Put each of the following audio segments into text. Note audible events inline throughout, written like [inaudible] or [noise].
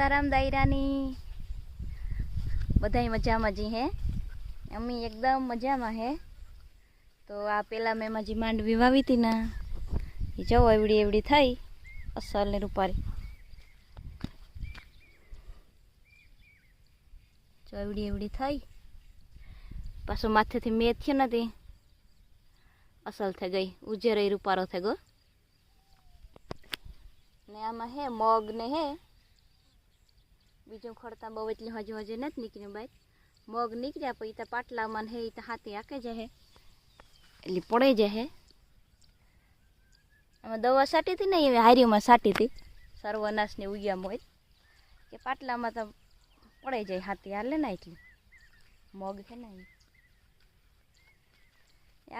સીતારામ દાયરાની. બધાય મજામાં જી હે? અમ્મી એકદમ મજામાં હે. તો આ પેલા મેં માજી માંડવી વાવી હતી ને એ જો એવડી એવડી થઈ, અસલ ને રૂપારી. જો એવડી એવડી થઈ, પાછું માથેથી મેં થયો નથી, અસલ થઈ ગઈ ઉજેરો રૂપારો થઈ ગયો. ને આમાં હે, મગ ને હે બીજું ખડતા બહુ એટલી હજુ હજુ નથી નીકળ્યું બાઈ. મગ નીકળ્યા પછી તો પાટલામાં હે એ તો હાથે આકે જાય એટલે પડે જાય આમાં દવા સાટી હતી ને એ હારીમાં સાટી હતી. સર્વનાશની ઉગ્યા હોય કે પાટલામાં તો પડે જાય હાથી હાલે ને એટલી. મગ છે ને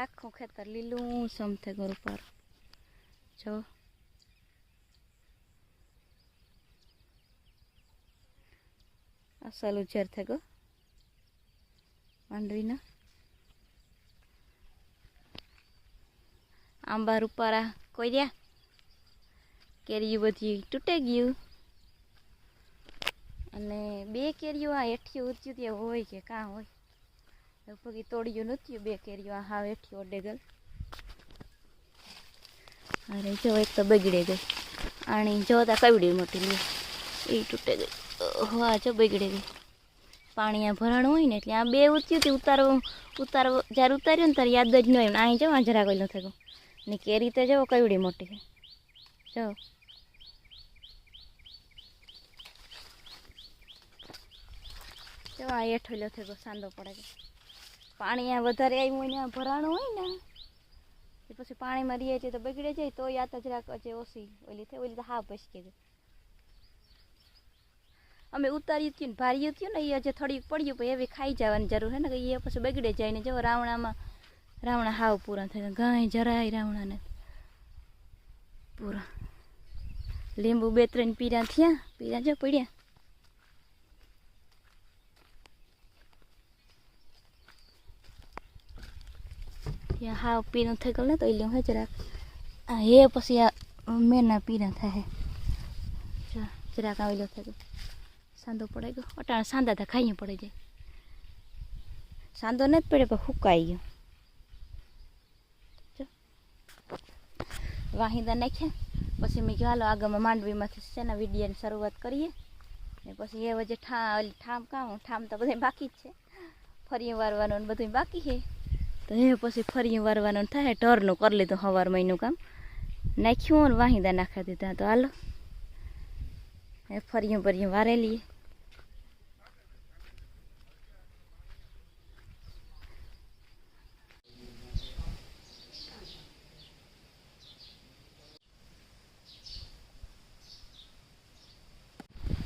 આખું ખેતર લીલું સમથે ઘર ઉપર. જો. અસલ ઉજર થઈ ગયો માંડવીના આંબા રૂપારા કોર્યા કેરીયું બધી તૂટે ગયું અને બે કેરીઓ આ હેઠિયું ઉચ્યું ત્યાં હોય કે કાં હોય લગભગ તોડ્યું નથી બે કેરીઓ આ હાવ હેઠી ઓડેગલ અરે જો એક તો બગડે ગઈ આણી જો તા કવડી મોટી લે એ તૂટે ગઈ હા જો બગડી ગઈ પાણી આ ભરાણું હોય ને એટલે આ બે ઉત્યું હતી, ઉતારવું ઉતારવું, જ્યારે ઉતાર્યું ને ત્યારે યાદ જ ન આવ્યું અહીં જવા જરા કોઈ નથી ને કેરી તો જવો કવડી મોટી છે. જો. જો, આ હેઠો લો થયો સાંદો પડે છે. પાણી આ વધારે આવ્યું હોય ને, આ ભરાણું હોય ને પછી પાણીમાં રહીએ છીએ તો બગડે જાય તો યાદ જ રાખ ઓછી ઓલી થાય ઓલી તો હા પછી ગઈ અમે ઉતાર્યું થયું ને ભાર્યું થયું ને, એ હજી થોડીક પડ્યું પછી એવી ખાઈ જવાની જરૂર છે ને કે એ પછી બગડે જાય ને, જો રાવણામાં, રાવણા હાવ પૂરા થાય, ગાય જરાય રાવણાને પૂરા. લીંબુ બે ત્રણ પીરા થયા, પીરા જો પડ્યા. ત્યાં હાવ પીરું થઈ ગયું ને તો એ લીંબુ હે જરાક. હે પછી આ મેના પીરા થાય જરાક આવેલો થઈ ગયો. સાંદો પડાઈ ગયો. અટાણે સાંધા તો ખાઈ પડી જાય. સાંદો નથી પડે પણ હુકાઈ ગયો. જો. વાહિંદા નાખ્યા. પછી મેં કીધું, હાલો, આગળમાં માંડવીમાંથી શેના વિડીયાની શરૂઆત કરીએ? ને પછી એ વચ્ચે ઠા ઠામ કામ ઠામ તો બધા બાકી જ છે. ફરી વારવાનું ને બધું બાકી છે. તો એ પછી ફરી વારવાનું થાય ઢરનું કરી લીધું સવાર મહિનું કામ. નાખ્યું ને વાહિંદા નાખી દીધા. તો હાલો. એ ફરી વારે વારેલી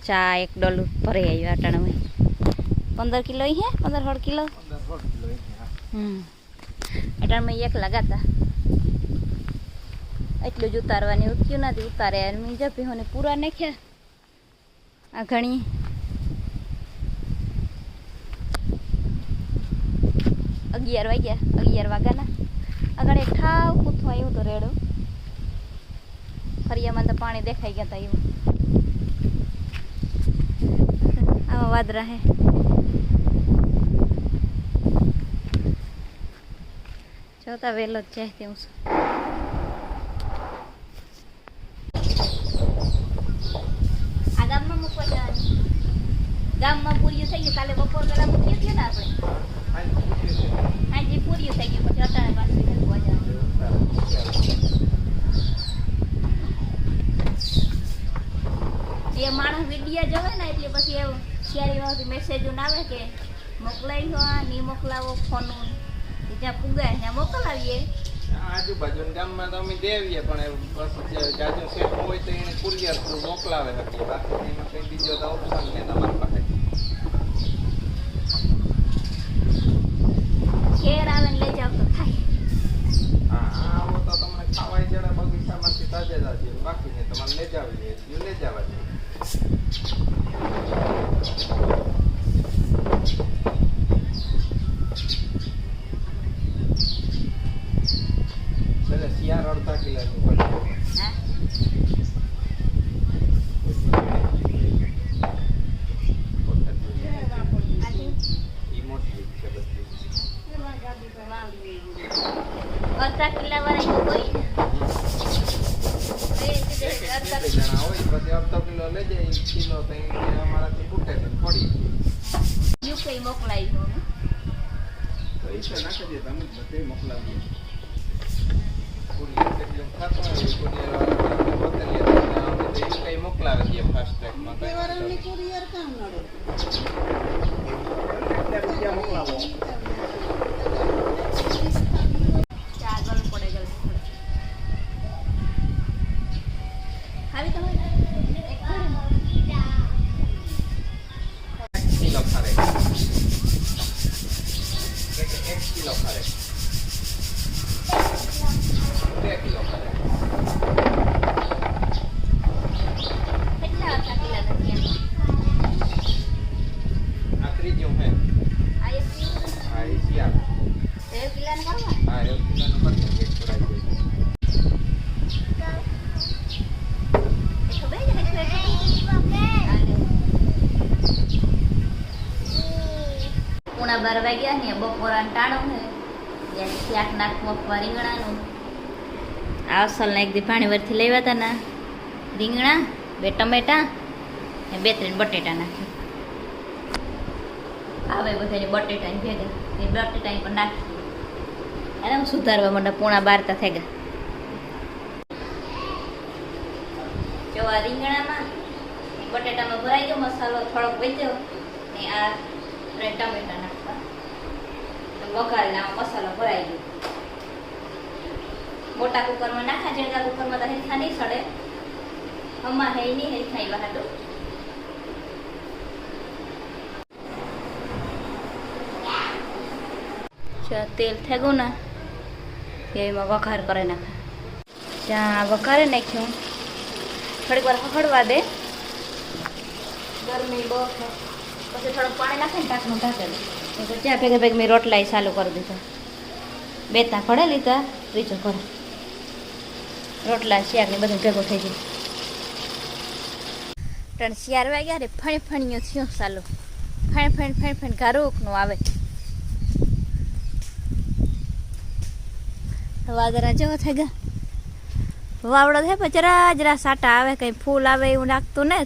ચા એક ડોલું ભરી આવ્યું અટાણામાં પંદર કિલો હે પંદર સોળ કિલો હમ અટાણમાં એક લગાતા એટલું જ ઉતારવાની ઉઠ્યું નથી ઉતારે મી જપી હોને પૂરા નાખ્યા. આ ઘણી. અગિયાર વાગ્યા અગિયાર વાગ્યાના. આગળ એક ઠાવ કૂથું આવ્યું તો રેડું. ફરિયામાં તો પાણી દેખાઈ ગયા હતા એવું. આમાં વાદરા હે જોતા વહેલો જ જાય તેવું છે આ ગામમાં મૂકવા જવાનું ગામમાં પૂર્યું થઈ ગયું કાલે બપોર પેલા મૂક્યું થયું ને આપણે હાજી પૂર્યું થઈ ગયું પછી અટાણે પાછું મૂકવા જવાનું એ માણસ વીડિયો જોવે ને એટલે પછી એવું શેરીમાંથી મેસેજો આવે કે મોકલાવી હો આ નહીં મોકલાવો ફોન જ્યાં પુગાય ત્યાં મોકલાવીએ. આજુબાજુ ગામમાં તો અમે દેવીએ પણ એ બસ જાજુ સેટ હોય તો એને કુરિયર થ્રુ મોકલાવે હતી બાકી એમાં કઈ બીજો તો ઓપ્શન ને તમારી પાસે. ઘેર આવે ને લઈ જાવ તો હા આવો તો તમને ખાવાય જરા બગીચામાંથી તાજે તાજે. બાકી ને તમારે લઈ જાવી લઈ જવા જોઈએ. બાર વાગ્યા ને બપોરા ટાણું હે શાક નાખવું મફવા રીંગણાનું. આ અસલના એક પાણી વરથી લેવા હતા ના, રીંગણા, બે ટમેટા ને બે ત્રણ બટેટા નાખ્યું. આવે બધાને બટેટા ભેગા, એ બટેટા પણ નાખી એને હું સુધારવા માંડા, પૂણા બારતા થઈ ગયા જો આ રીંગણામાં બટેટામાં ભરાઈ ગયો, મસાલો થોડોક વેચ્યો ને આ ત્રણ આમાં મસાલો ભરાઈ ગયો. મોટા કુકરમાં નાખા જેણકા કુકરમાં તો હેઠા નહીં સડે. હમા હે નહીં ઈ બહાડું ચા તેલ થઈ ગયું ને એમાં વઘાર કરી નાખે. ત્યાં વઘારે નાખ્યું, થોડીક વાર હળવા દે. ગરમી બહુ પછી થોડુંક પાણી નાખે ને ઢાંકણું ઢાંકેલું તો ત્યાં ભેગા ભેગ મેં રોટલાય ચાલુ કરી દીધા. બે તા પડે લીધા ત્રીજો કરે રોટલા, શિયાળ ને બધું ભેગો થઈ ગયું. ત્રણ શિયાળ વાગ્યા રે ફણી ફણીઓ થયો ચાલુ. ફણ ફણ ફણ ફણ ગારુકનું આવે. વાદરા જેવો થઈ ગયા. વાવડો છે પણ જરા જરા સાટા આવે, કઈ ફૂલ આવે એવું નાખતું ને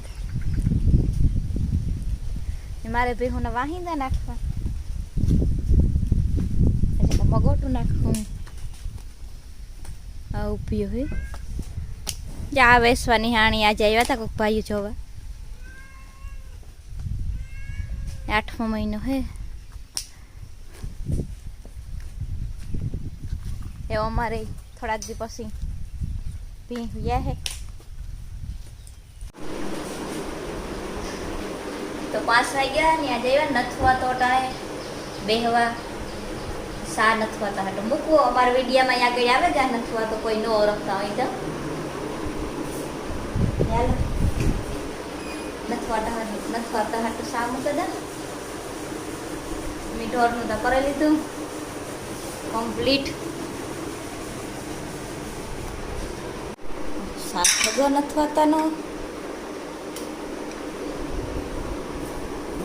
મારે ભેહુને વાહિંદા નાખવા એટલે મગોટું નાખું. આ ઊભી હોય. જા વેસવાની હાણી આજે આવ્યા હતા કોઈક ભાઈ જોવા. આઠમો મહિનો હે. એ અમારે થોડાક દી પછી ભી ગયા હે. તો પાંચ વાગ્યા ને, આજે આવ્યા નથવા તો ટાણે બેહવા. સા નથવા તો હાટો મૂકવો, અમારા વિડીયામાં આગળ આવે ગા નથવા તો કોઈ ન ઓળખતા હોય તો. હાલો નથવા ટાણે નથવા તો હાટો સા મૂકે દે મીઠોરનું તો કરી લીધું. કમ્પ્લીટ સાત ભગો નથવાતાનો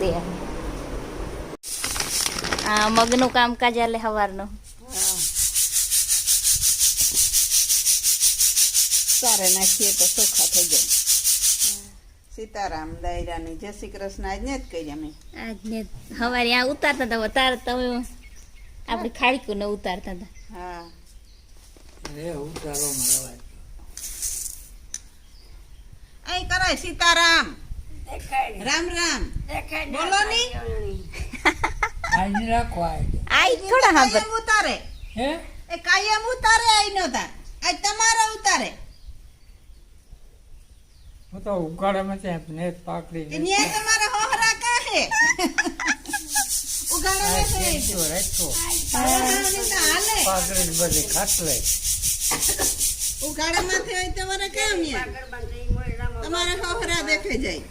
દે આ મગનું કામકાજ આલે સવારનું સારે નાખીએ તો ચોખ્ખા થઈ જાય. સીતારામ દાયરાની જય શ્રી કૃષ્ણ આજ ને જ કહીએ અમે. આજને સવારે આ ઉતારતા હતા તાર તમે આપણે ખાડીકું ને ઉતારતા હતા. હા. ઉતારો અહીં કરાય સીતારામ. રામ રામ. બોલો ની. આઈ રાખો આઈ આઈ થોડા હા કાયમ ઉતારે. હે? એ કાયમ ઉતારે આઈ નો તાર. આજ તમારો ઉતારે. હું તો ઉગાડે ત્યાં ને પાકડી ને તમારા હોહરા કાહે. ઉગાડે ને છે. તો. રાખો. ઉગાડોની તો હાલે. પાકડી બધી ખાટલે ઉગાડામાંથી હોય તમારે કેમ તમારા હોહરા દેખાઈ જાય.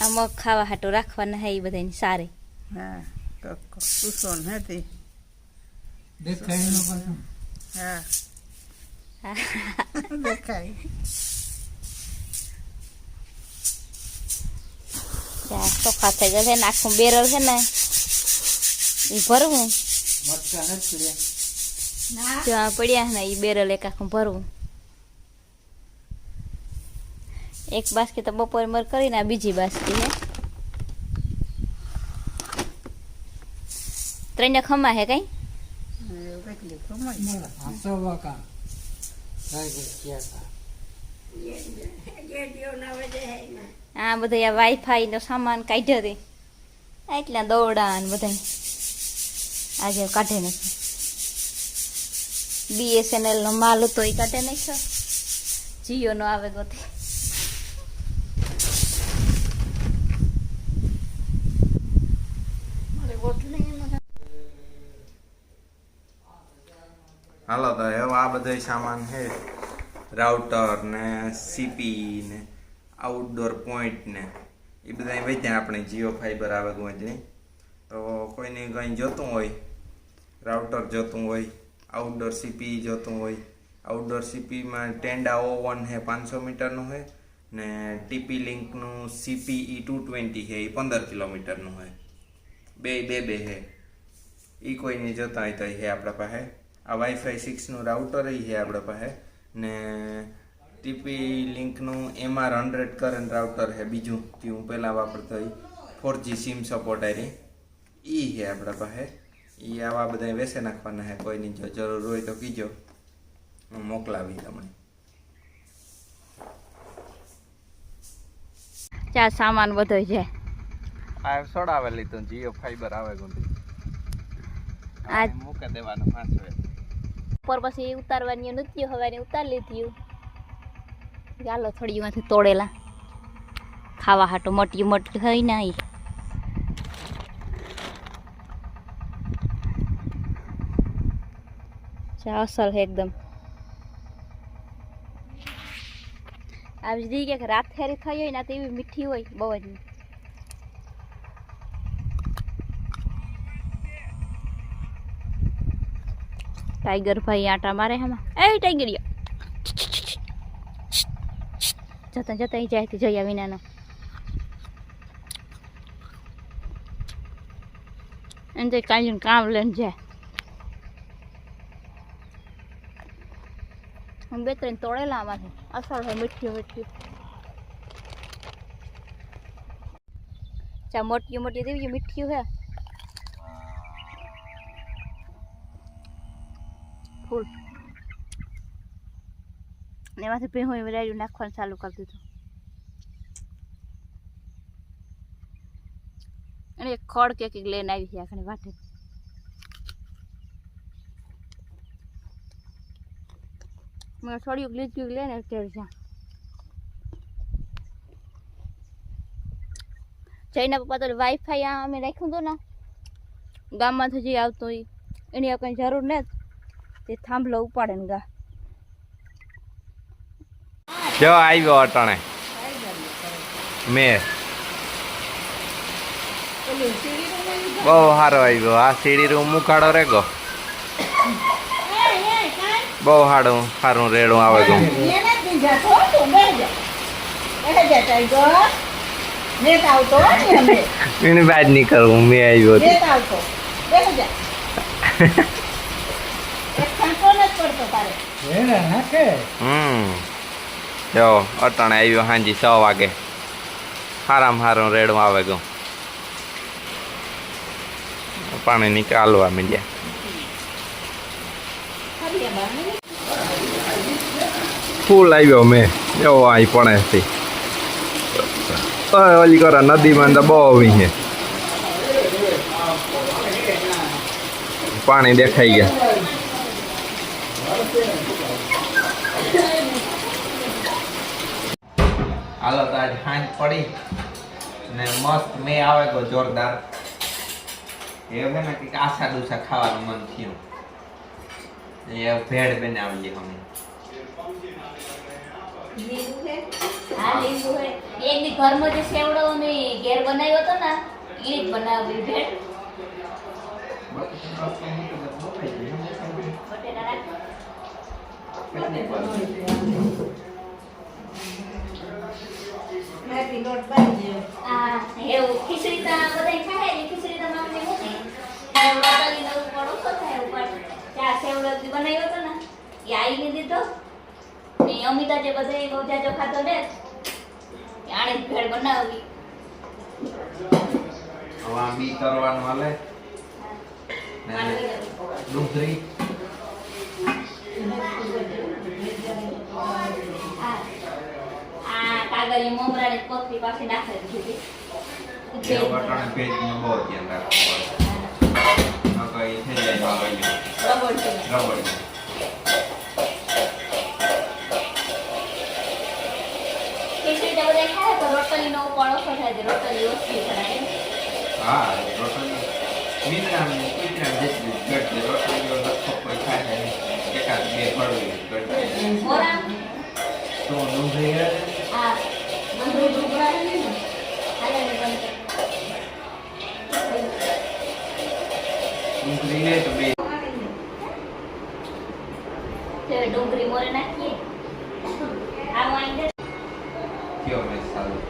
આ મગ ખાવા હાટો રાખવાના હે એ બધાની સારે. હા કુસોન હતી દેખાય હા. [laughs] દેખાય. ત્યાં ચોખા થઈ ગયા છે ને આખું બેરલ છે ને એ ભરવું. આ પડ્યા ને એ બેરલ એક આખું ભરવું. એક બાસ્કી તો બપોરે મર કરીને આ બીજી બાસ્કી હે. ત્રણ ખમા હે કઈ? આ બધા આ વાઈફાઈ નો સામાન કાઢ્યો હતી એટલા દોડા ને બધા આજે કાઢે નથી. બીએસએનએલ નો માલ હતો એ કાઢે નહીં જીઓ નો આવે ગોતી. હાલો, તો હવે આ બધો સામાન છે. રાઉટર ને સીપી ને આઉટડોર પોઈન્ટ ને, એ બધા વેચ્યા આપણે જીઓ ફાઈબર આવે ગોંજની તો કોઈને કંઈ જોતું હોય રાઉટર જોતું હોય આઉટડોર સીપી જોતું હોય આઉટડોર સીપીમાં ટેન્ડા ઓ વન છે, પાંચસો મીટરનું છે, ને ટીપી લિંકનું સીપી ઈ ટુ ટ્વેન્ટી છે, એ પંદર કિલોમીટરનું છે. બે બે બે છે. એ કોઈને જોતા હોય તો એ છે આપણા પાસે. આ વાઈફાઈ સિક્સનું રાઉટર એ છે આપણા પાસે. ને ટીપી લિંકનું એમઆર હંડ્રેડ કરંટ રાઉટર છે બીજું જે હું પહેલાં વાપરતો હોય ફોર જી સિમ સપોર્ટ આવી એ છે આપણા પાસે. એ આવા બધા વેસે નાખવાના છે કોઈની જો જરૂર હોય તો કીજો. હું મોકલાવી તમને. ચા સામાન બધો છે. આ સોડાવે લીધું જીઓ ફાઈબર આવે ગુંડી. આ મૂકી દેવાનું હાંસવે ઉપર પછી ઉતારવાની નૃત્ય હવાની ઉતારી લીધી ચાલો થોડી માંથી તોડેલા. ખાવા હાટો મટી મોટી થઈ ના. ચા અસલ છે એકદમ. આવી દી કે રાત ફેરી થઈ હોય ને એવી મીઠી હોય બહુ જ. ટાઈગર ભાઈ આટા મારે હમાં એ ટાઈગર જતા જતા જાય જાય જયા વિનાનો એને તો કાંઈ કામ લઈને જાય. બે ત્રણ તોડેલા આમાંથી અસર હોય મીઠી મીઠી ચા મોટી મોટી દેવી મીઠી હે. ફૂલ ને એમાંથી ભેહું રાડ્યું નાખવાનું ચાલુ કરી દીધું અને એક ખડ કે કંઈક લઈને આવી છે આખણી વાટે મેં થોડી લીધું લઈને અત્યારે જ્યાં જઈને પપ્પા તો વાઈફાઈ આ અમે રાખ્યું હતું ને ગામમાંથી જે આવતું હોય એની કંઈ જરૂર નથી તે થાંભલો ઉપાડે ને ગા. જો આવ્યો અટાણે. મેં બહુ સારો આવ્યો. આ સીડી રૂમ મુખાડો રે ગો. બહુ સારું સારું રેડું આવે ગો. એની બાદ નહીં મેં આવ્યો [laughs] હેરા નાખે? હમ. જો અટાણે આવ્યો હાંજી છ વાગે. હારામ હારું રેડવા આવે ગયું. પાણી નીકાળવા મીડ્યા. ફૂલ આવ્યો મેં. એવો અહીં પણ છે. ઓય, ઓલી કરો નદીમાં તો બહુ આવી છે. પાણી દેખાઈ ગયા. હાલો તો આજ હાંજ પડી ને મસ્ત મે આવે ગયો જોરદાર. એ છે ને કંઈક આશા ડૂસા ખાવાનું મન થયું. એ ભેળ બનાવીએ અમે. એક દી ઘરમાં જે સેવડો અમે ઘેર બનાવ્યો હતો ને એ જ બનાવી ભેળ. બટેટા રાખ. હા એવું ખીચડી તો બધાય ખાય ને ખીચડી તો મામને મૂકી સેવડો નો ઉપર ઓછો થાય ઉપર ચા સેવડો બનાવ્યો હતો ને એ આઈને દીધો ને અમિતા જે બધે બહુ જાજો ખાતો ને આણે ભેળ બનાવી હવે કરવાનું હાલે ડુંગળી આ એ મમરાને પથરી પાસે નાખી દીધી એ વટાણ ભેજનું બહુ ધ્યાન રાખવું પડે થઈ જાય. રબડ છે. ખીચડી તો બધા ખાય તો રોટલીનો પણ ઓછો થાય છે રોટલી ઓછી થાય હા રોટલી મીંદડાની કૂતરાની જેટલી જ ઘટે રોટલીઓ કોઈ ખાય. એકાદ બે મોરા તો ને ને હે [laughs] ડુંગળી મોરે નાખીએ આ કયો મેં સારું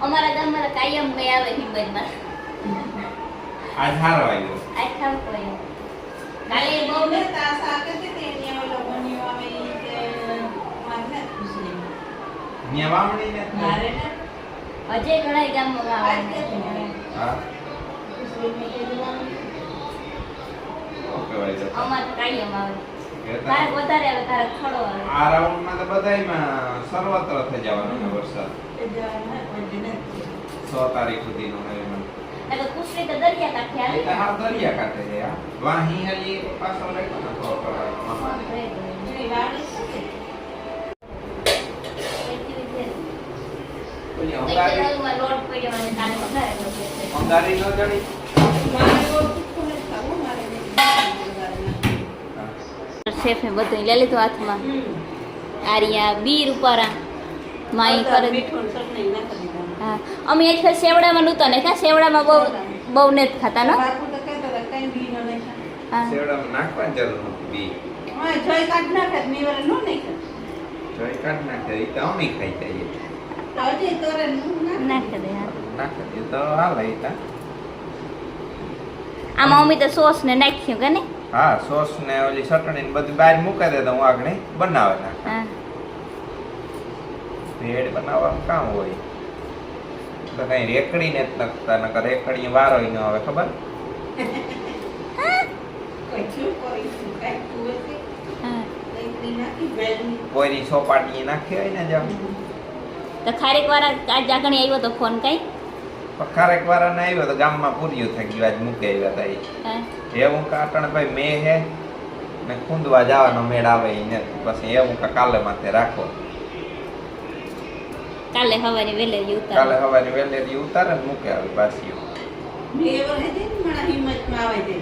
અમારા ગામમાં કાયમ બે આવે હિંમતમાં આજ સારો આવ્યો. આજ ખાવ કોઈ કાલે બહુ તા શાક હતી તે એની ઓલો બન્યો આવે ઈ કે મારે નથી ખુશી. ન્યા વાવણી ને? મારે ને? હજે ઘણા ગામમાં હા. અમાર તારે વધારે આવે તારે આવે. આ તો બધાયમાં સર્વત્ર થઈ જવાનો છે વરસાદ. સો તારીખ સુધીનો નો એમાં. એટલે કુશરી તો દરિયા કાંઠે આવે હાવ દરિયા કાંઠે છે વાહી પાછો તો. એની વાવણી શું છે? ઓલી અંગારી ન. શેફે બધું લઈ લીધું હાથમાં. આરિયા બીર ઉપારા માઈ કરે. હા અમે એક ફેર સેવડામાં નહોતા ને ક્યાં સેવડામાં બહુ બહુ ને ખાતા નો સેવડામાં નાખવાની જરૂર નથી બી હા, જોઈ કાઢ નાખે તો મેં વળી ન નાખ્યા. જોઈ કાઢ નાખે એ તો અમે ખાઈ જઈએ નાખે. દે હા નાખે એ તો હાલે એ આમાં અમે તો સોસ ને નાખ્યું કે ને હા સોસ ને ઓલી ચટણી ને બધું બહાર મૂકી દે તો હું આગળ બનાવે નાખ હા ભેળ બનાવવાનું કામ હોય તો કઈ રેકડી ને જ નખતા કરે રેકડી વારો ન આવે ખબર. કોઈની સોપાટી નાખી હોય ને જેમ તો ખારેક વાળા આજ આગળ આવ્યો તો ફોન કઈ? ખારેક વાળા ને આવ્યો તો ગામમાં પૂર્યું થઈ ગયું આજ મૂકી આવ્યા હતા. હા. એવું કાટણ ભાઈ મેં હે ને ખૂંદવા જવાનો મેળ આવે ને પછી એવું કા કાલે માથે રાખો. કાલે સવારે વહેલે ઉતાર. કાલે સવારે વહેલેથી ઉતારે ને મૂકે આવે પાછી મેં એ વખતે ને મારા હિંમતમાં આવે છે.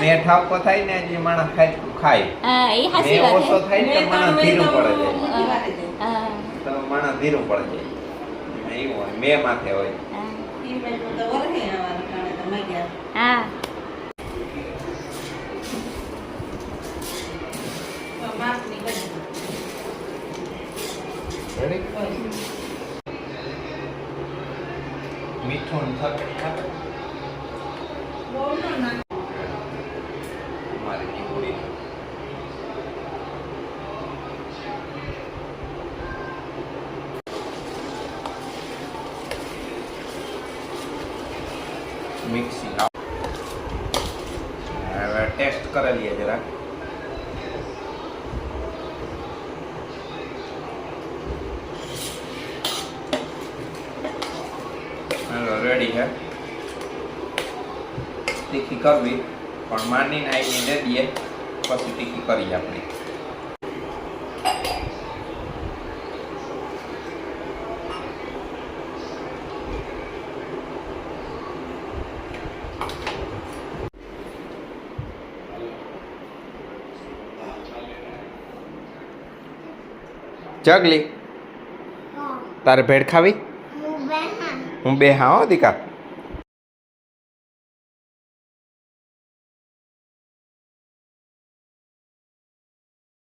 મેં ઠાપકો થાય ને જે માણસ ખાય તો ખાય. હા એ મેં ઓછો થાય ને તો માણસ ધીરું પડે છે. તો માણસ ધીરું પડે જાય એવું હોય મે માથે હોય. હા. હિંમતમાં તો વરહે આવવાનું કારણે તો મગ્યા. હા તો માપની કરી. મીઠું ને થકડી નાખે બહુ ન નાખ. મારી ટીપુડી મિક્સી હવે ટેસ્ટ કરી લઈએ જરા હાલો રેડી છે તીખી કરવી પણ માંડીને આવીને દે દઈએ પછી તીખી કરીએ આપણે. ચગલી તારે ભેળ ખાવી? હું બે હા હો દીકા.